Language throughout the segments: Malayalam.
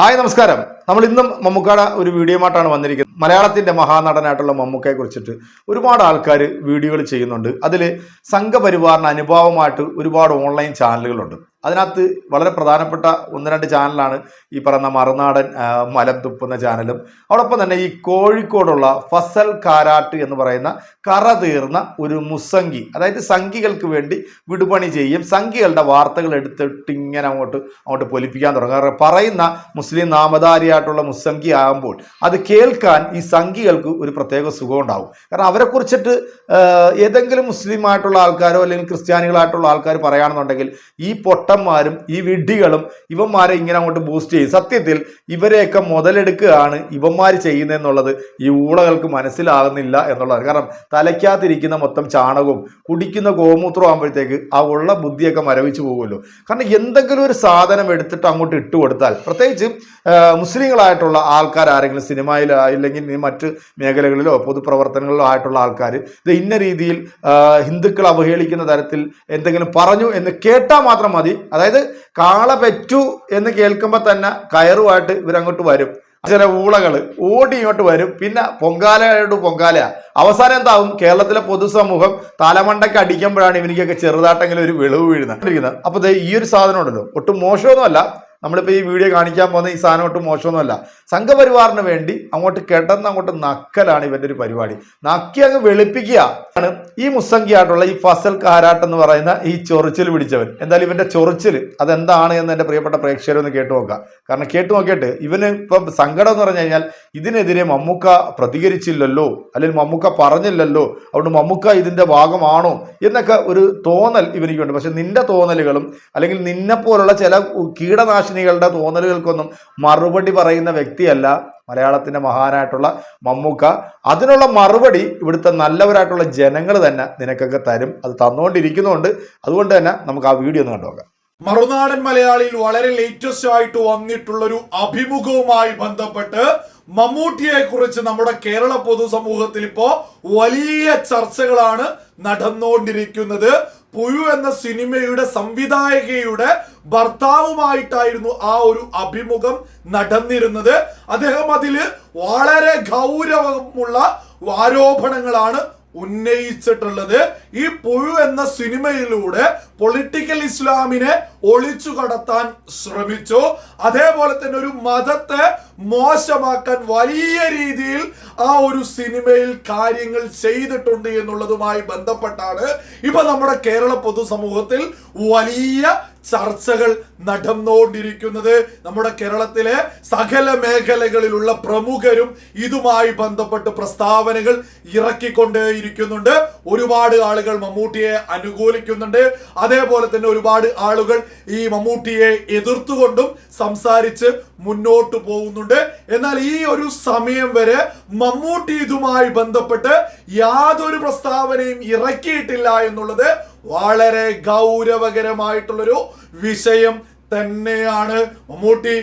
ഹായ് നമസ്കാരം. നമ്മൾ ഇന്നും മമ്മൂക്കയുടെ ഒരു വീഡിയോമായിട്ടാണ് വന്നിരിക്കുന്നത്. മലയാളത്തിന്റെ മഹാനടനായിട്ടുള്ള മമ്മൂക്കയെ കുറിച്ചിട്ട് ഒരുപാട് ആൾക്കാർ വീഡിയോകൾ ചെയ്യുന്നുണ്ട്. അതിൽ സംഘപരിവാറിന് അനുഭാവമായിട്ട് ഒരുപാട് ഓൺലൈൻ ചാനലുകളുണ്ട് അതിനകത്ത് വളരെ പ്രധാനപ്പെട്ട ഒന്ന് രണ്ട് ചാനലാണ് ഈ പറയുന്ന മറുനാടൻ മലം തുപ്പുന്ന ചാനലും. അതോടൊപ്പം തന്നെ ഈ കോഴിക്കോടുള്ള ഫസൽ കാരാട്ട് എന്ന് പറയുന്ന കറ തീർന്ന ഒരു മുസംഗി അതായത് സംഘികൾക്ക് വേണ്ടി വിടുപണി ചെയ്യും. സംഘികളുടെ വാർത്തകൾ എടുത്തിട്ട് ഇങ്ങനെ അങ്ങോട്ട് അങ്ങോട്ട് പൊലിപ്പിക്കാൻ തുടങ്ങും. പറയുന്ന മുസ്ലിം നാമധാരിയായിട്ടുള്ള മുസംഗി ആകുമ്പോൾ അത് കേൾക്കാൻ ഈ സംഘികൾക്ക് ഒരു പ്രത്യേക സുഖം ഉണ്ടാവും കാരണം അവരെ കുറിച്ചിട്ട് ഏതെങ്കിലും മുസ്ലിം ആയിട്ടുള്ള ആൾക്കാരോ അല്ലെങ്കിൽ ക്രിസ്ത്യാനികളായിട്ടുള്ള ആൾക്കാർ പറയുകയാണെന്നുണ്ടെങ്കിൽ ഈ പൊട്ടന്മാരും ഈ വിഡ്ഢികളും ഇവന്മാരെ ഇങ്ങനെ അങ്ങോട്ട് ബൂസ്റ്റ് ചെയ്യും. സത്യത്തിൽ ഇവരെയൊക്കെ മുതലെടുക്കുകയാണ് ഇവന്മാർ ചെയ്യുന്നതെന്നുള്ളത് ഈ ഊളകൾക്ക് മനസ്സിലാകുന്നില്ല എന്നുള്ളതാണ്. കാരണം തലയ്ക്കകത്തിരിക്കുന്ന മൊത്തം ചാണകവും കുടിക്കുന്ന ഗോമൂത്രം ആകുമ്പോഴത്തേക്ക് ആ ഉള്ള ബുദ്ധിയൊക്കെ മരവിച്ചു പോകുമല്ലോ. കാരണം എന്തെങ്കിലും ഒരു സാധനം എടുത്തിട്ട് അങ്ങോട്ട് ഇട്ട് കൊടുത്താൽ പ്രത്യേകിച്ച് മുസ്ലിങ്ങളായിട്ടുള്ള ആൾക്കാർ ആരെങ്കിലും സിനിമയിൽ ഇല്ലെങ്കിൽ മറ്റ് മേഖലകളിലോ പൊതുപ്രവർത്തനങ്ങളിലോ ആയിട്ടുള്ള ആൾക്കാർ ഇത് ഇന്ന രീതിയിൽ ഹിന്ദുക്കൾ അവഹേളിക്കുന്ന തരത്തിൽ എന്തെങ്കിലും പറഞ്ഞു എന്ന് കേട്ടാൽ മാത്രം മതി. അതായത് കാള പെറ്റു എന്ന് കേൾക്കുമ്പോൾ തന്നെ കയറുമായിട്ട് ഇവരങ്ങോട്ട് വരും. ചില ഊളകൾ ഓടി ഇങ്ങോട്ട് വരും. പിന്നെ പൊങ്കാലയോട് പൊങ്കാല അവസാനം എന്താവും? കേരളത്തിലെ പൊതുസമൂഹം തലമണ്ടയ്ക്ക് അടിക്കുമ്പോഴാണ് ഇവനിക്കൊക്കെ ചെറുതായിട്ടെങ്കിലും ഒരു വെളിവ് വീഴുന്നത്. അപ്പൊ ഈ ഒരു സാധനം ഉണ്ടല്ലോ. ഒട്ടും മോശമൊന്നുമല്ല. നമ്മളിപ്പോൾ ഈ വീഡിയോ കാണിക്കാൻ പോകുന്ന ഈ സാധനം ഒട്ടും മോശമൊന്നുമല്ല. സംഘപരിവാറിന് വേണ്ടി അങ്ങോട്ട് കിടന്ന് അങ്ങോട്ട് നക്കലാണ് ഇവന്റെ ഒരു പരിപാടി. നക്കി അങ്ങ് വെളുപ്പിക്കുക. ആണ് ഈ മുസംഗിയായിട്ടുള്ള ഈ ഫസൽ കാരാട്ട് എന്ന് പറയുന്ന ഈ ചൊറിച്ചിൽ പിടിച്ചവൻ. എന്തായാലും ഇവന്റെ ചൊറിച്ചിൽ അതെന്താണ് എന്ന് എന്റെ പ്രിയപ്പെട്ട പ്രേക്ഷകരൊന്ന് കേട്ടു നോക്കാം കാരണം കേട്ടു നോക്കിയിട്ട് ഇവന് ഇപ്പം സങ്കടം എന്ന് പറഞ്ഞു കഴിഞ്ഞാൽ ഇതിനെതിരെ മമ്മൂക്ക പ്രതികരിച്ചില്ലല്ലോ അല്ലെങ്കിൽ മമ്മൂക്ക പറഞ്ഞില്ലല്ലോ അതുകൊണ്ട് മമ്മൂക്ക ഇതിന്റെ ഭാഗമാണോ എന്നൊക്കെ ഒരു തോന്നൽ ഇവനിക്കുണ്ട്. പക്ഷെ നിന്റെ തോന്നലുകളും അല്ലെങ്കിൽ നിന്നെപ്പോലുള്ള ചില ചില കീടനാശിനികളുടെ തോന്നലുകൾക്കൊന്നും മറുപടി പറയുന്ന വ്യക്തിയല്ല മലയാളത്തിന്റെ മഹാനായിട്ടുള്ള മമ്മൂക്ക. അതിനുള്ള മറുപടി ഇവിടുത്തെ നല്ലവരായിട്ടുള്ള ജനങ്ങൾ തന്നെ നിനക്കൊക്കെ തരും. അത് തന്നുകൊണ്ടിരിക്കുന്നുണ്ട്. അതുകൊണ്ട് തന്നെ നമുക്ക് ആ വീഡിയോ ഒന്ന് കണ്ടുനോക്കാം. മറുനാടൻ മലയാളിയിൽ വളരെ ലേറ്റസ്റ്റ് ആയിട്ട് വന്നിട്ടുള്ള ഒരു അഭിമുഖവുമായി ബന്ധപ്പെട്ട് മമ്മൂട്ടിയെ കുറിച്ച് നമ്മുടെ കേരള പൊതുസമൂഹത്തിൽ ഇപ്പോ വലിയ ചർച്ചകളാണ് നടന്നുകൊണ്ടിരിക്കുന്നത്. പുഴു എന്ന സിനിമയുടെ സംവിധായകയുടെ ഭർത്താവുമായിട്ടായിരുന്നു ആ ഒരു അഭിമുഖം നടന്നിരുന്നത്. അദ്ദേഹം അതിൽ വളരെ ഗൗരവമുള്ള ആരോപണങ്ങളാണ് ഉന്നയിച്ചിട്ടുള്ളത്. ഈ പുഴു എന്ന സിനിമയിലൂടെ പൊളിറ്റിക്കൽ ഇസ്ലാമിനെ ഒളിച്ചു കടത്താൻ ശ്രമിച്ചു. അതേപോലെ തന്നെ ഒരു മതത്തെ മോശമാക്കാൻ വലിയ രീതിയിൽ ആ ഒരു സിനിമയിൽ കാര്യങ്ങൾ ചെയ്തിട്ടുണ്ട് എന്നുള്ളതുമായി ബന്ധപ്പെട്ടാണ് ഇപ്പൊ നമ്മുടെ കേരള പൊതുസമൂഹത്തിൽ വലിയ ചർച്ചകൾ നടന്നുകൊണ്ടിരിക്കുന്നത്. നമ്മുടെ കേരളത്തിലെ സകല മേഖലകളിലുള്ള പ്രമുഖരും ഇതുമായി ബന്ധപ്പെട്ട് പ്രസ്താവനകൾ ഇറക്കിക്കൊണ്ടേയിരിക്കുന്നുണ്ട്. ഒരുപാട് ആളുകൾ മമ്മൂട്ടിയെ അനുകൂലിക്കുന്നുണ്ട്. അതേപോലെ തന്നെ ഒരുപാട് ആളുകൾ ഈ മമ്മൂട്ടിയെ എതിർത്തുകൊണ്ടും സംസാരിച്ച് മുന്നോട്ട് പോകുന്നുണ്ട്. എന്നാൽ ഈ ഒരു സമയം വരെ മമ്മൂട്ടി ഇതുമായി ബന്ധപ്പെട്ട് യാതൊരു പ്രസ്താവനയും ഇറക്കിയിട്ടില്ല എന്നുള്ളത് വളരെ ഗൗരവകരമായിട്ടുള്ളൊരു വിഷയം തന്നെയാണ്. മമ്മൂട്ടി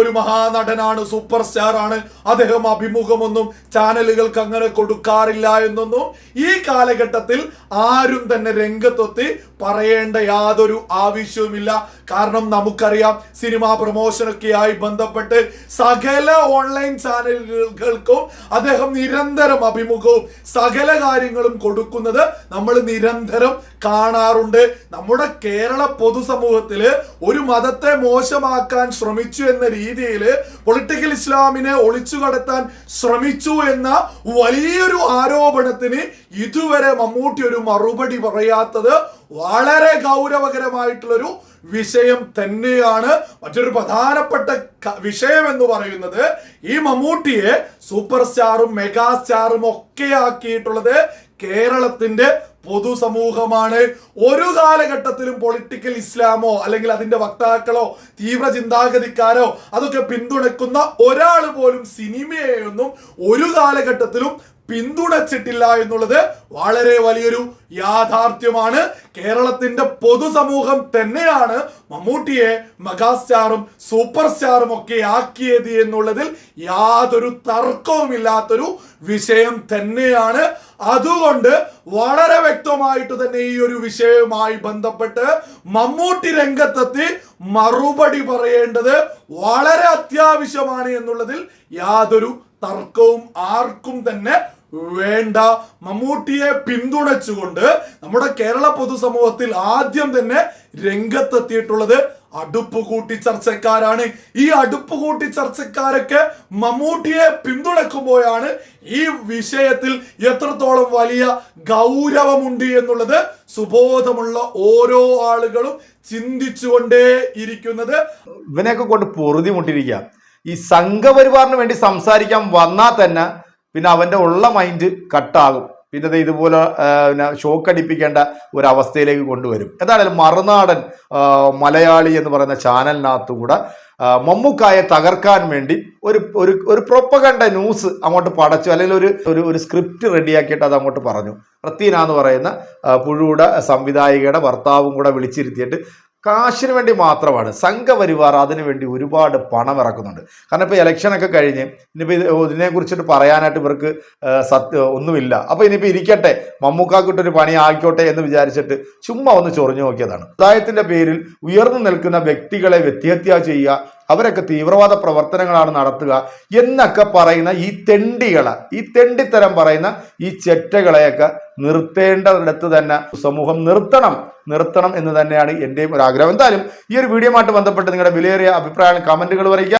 ഒരു മഹാനടനാണ് സൂപ്പർ സ്റ്റാർ ആണ്. അദ്ദേഹം അഭിമുഖമൊന്നും ചാനലുകൾക്ക് അങ്ങനെ കൊടുക്കാറില്ല എന്നൊന്നും ഈ കാലഘട്ടത്തിൽ ആരും തന്നെ രംഗത്തെത്തി പറയേണ്ട യാതൊരു ആവശ്യവുമില്ല. കാരണം നമുക്കറിയാം സിനിമാ പ്രൊമോഷനൊക്കെയായി ബന്ധപ്പെട്ട് സകല ഓൺലൈൻ ചാനലുകൾക്കും അദ്ദേഹം നിരന്തരം അഭിമുഖവും സകല കാര്യങ്ങളും കൊടുക്കുന്നത് നമ്മൾ നിരന്തരം കാണാറുണ്ട്. നമ്മുടെ കേരള പൊതുസമൂഹത്തിൽ ഒരു മതത്തെ മോശമാക്കാൻ ശ്രമിച്ചു എന്ന രീതിയിൽ പൊളിറ്റിക്കൽ ഇസ്ലാമിനെ ഒളിച്ചു കടത്താൻ ശ്രമിച്ചു എന്ന വലിയൊരു ആരോപണത്തിന് ഇതുവരെ മമ്മൂട്ടി ഒരു മറുപടി പറയാത്തത് വളരെ ഗൗരവകരമായിട്ടുള്ളൊരു വിഷയം തന്നെയാണ്. മറ്റൊരു പ്രധാനപ്പെട്ട വിഷയം എന്ന് പറയുന്നത് ഈ മമ്മൂട്ടിയെ സൂപ്പർ സ്റ്റാറും മെഗാ സ്റ്റാറും ഒക്കെ ആക്കിയിട്ടുള്ളത് കേരളത്തിന്റെ പൊതുസമൂഹമാണ്. ഒരു കാലഘട്ടത്തിലും പൊളിറ്റിക്കൽ ഇസ്ലാമോ അല്ലെങ്കിൽ അതിന്റെ വക്താക്കളോ തീവ്ര ചിന്താഗതിക്കാരോ അതൊക്കെ പിന്തുണയ്ക്കുന്ന ഒരാൾ പോലും സിനിമയെയൊന്നും ഒരു കാലഘട്ടത്തിലും പിന്തുണച്ചിട്ടില്ല എന്നുള്ളത് വളരെ വലിയൊരു യാഥാർത്ഥ്യമാണ്. കേരളത്തിന്റെ പൊതുസമൂഹം തന്നെയാണ് മമ്മൂട്ടിയെ മെഗാസ്റ്റാറും സൂപ്പർ സ്റ്റാറും ഒക്കെ ആക്കിയത് എന്നുള്ളതിൽ യാതൊരു തർക്കവുമില്ലാത്തൊരു വിഷയം തന്നെയാണ്. അതുകൊണ്ട് വളരെ വ്യക്തമായിട്ട് തന്നെ ഈ ഒരു വിഷയവുമായി ബന്ധപ്പെട്ട് മമ്മൂട്ടി രംഗത്തെത്തി മറുപടി പറയേണ്ടത് വളരെ അത്യാവശ്യമാണ് എന്നുള്ളതിൽ യാതൊരു തർക്കവും ആർക്കും തന്നെ വേണ്ട. മമ്മൂട്ടിയെ പിന്തുണച്ചുകൊണ്ട് നമ്മുടെ കേരള പൊതുസമൂഹത്തിൽ ആദ്യം തന്നെ രംഗത്തെത്തിയിട്ടുള്ളത് അടുപ്പ് കൂട്ടി ചർച്ചക്കാരാണ്. ഈ അടുപ്പ് കൂട്ടി ചർച്ചക്കാരൊക്കെ മമ്മൂട്ടിയെ പിന്തുണക്കുമ്പോഴാണ് ഈ വിഷയത്തിൽ എത്രത്തോളം വലിയ ഗൗരവമുണ്ട് എന്നുള്ളത് സുബോധമുള്ള ഓരോ ആളുകളും ചിന്തിച്ചുകൊണ്ടേ ഇരിക്കുന്നത്. ഇവനെയൊക്കെ കൊണ്ട് പൊറുതി മുട്ടിരിക്കുക ഈ സംഘപരിവാറിന് വേണ്ടി സംസാരിക്കാൻ വന്നാൽ തന്നെ പിന്നെ അവന്റെ ഉള്ള മൈൻഡ് കട്ടാകും. പിന്നെ ഇതുപോലെ പിന്നെ ഷോക്ക് അടിപ്പിക്കേണ്ട ഒരു അവസ്ഥയിലേക്ക് കൊണ്ടുവരും. എന്തായാലും മറുനാടൻ മലയാളി എന്ന് പറയുന്ന ചാനലിനകത്തും കൂടെ മമ്മൂക്കായെ തകർക്കാൻ വേണ്ടി ഒരു ഒരു ഒരു പ്രൊപ്പകണ്ട ന്യൂസ് അങ്ങോട്ട് പടച്ചു അല്ലെങ്കിൽ ഒരു ഒരു ഒരു സ്ക്രിപ്റ്റ് റെഡിയാക്കിയിട്ട് അത് അങ്ങോട്ട് പറഞ്ഞു. റത്തീന എന്ന് പറയുന്ന പുഴുയുടെ സംവിധായികയുടെ ഭർത്താവും കൂടെ വിളിച്ചിരുത്തിയിട്ട് കാശിന് വേണ്ടി മാത്രമാണ് സംഘപരിവാർ അതിനുവേണ്ടി ഒരുപാട് പണം ഇറക്കുന്നുണ്ട്. കാരണം ഇപ്പോൾ ഇലക്ഷനൊക്കെ കഴിഞ്ഞ് ഇനിയിപ്പോൾ ഇത് ഇതിനെ കുറിച്ചിട്ട് പറയാനായിട്ട് ഇവർക്ക് സത്യ ഒന്നുമില്ല. അപ്പോൾ ഇനിയിപ്പോൾ ഇരിക്കട്ടെ മമ്മൂക്കാക്കിട്ടൊരു പണി ആയിക്കോട്ടെ എന്ന് വിചാരിച്ചിട്ട് ചുമ്മാ ഒന്ന് ചൊറിഞ്ഞു നോക്കിയതാണ്. സമുദായത്തിന്റെ പേരിൽ ഉയർന്നു നിൽക്കുന്ന വ്യക്തികളെ വ്യത്യഹത്യ ചെയ്യുക അവരൊക്കെ തീവ്രവാദ പ്രവർത്തനങ്ങളാണ് നടത്തുക എന്നൊക്കെ പറയുന്ന ഈ തെണ്ടികളെ ഈ തെണ്ടിത്തരം പറയുന്ന ഈ ചെറ്റകളെയൊക്കെ നിർത്തേണ്ടതിടത്ത് തന്നെ സമൂഹം നിർത്തണം നിർത്തണം എന്ന് തന്നെയാണ് എന്റെയും ഒരു ആഗ്രഹം. എന്തായാലും ഈ ഒരു വീഡിയോയുമായിട്ട് ബന്ധപ്പെട്ട് നിങ്ങളുടെ വിലയേറിയ അഭിപ്രായങ്ങൾ കമന്റുകൾ പറയുക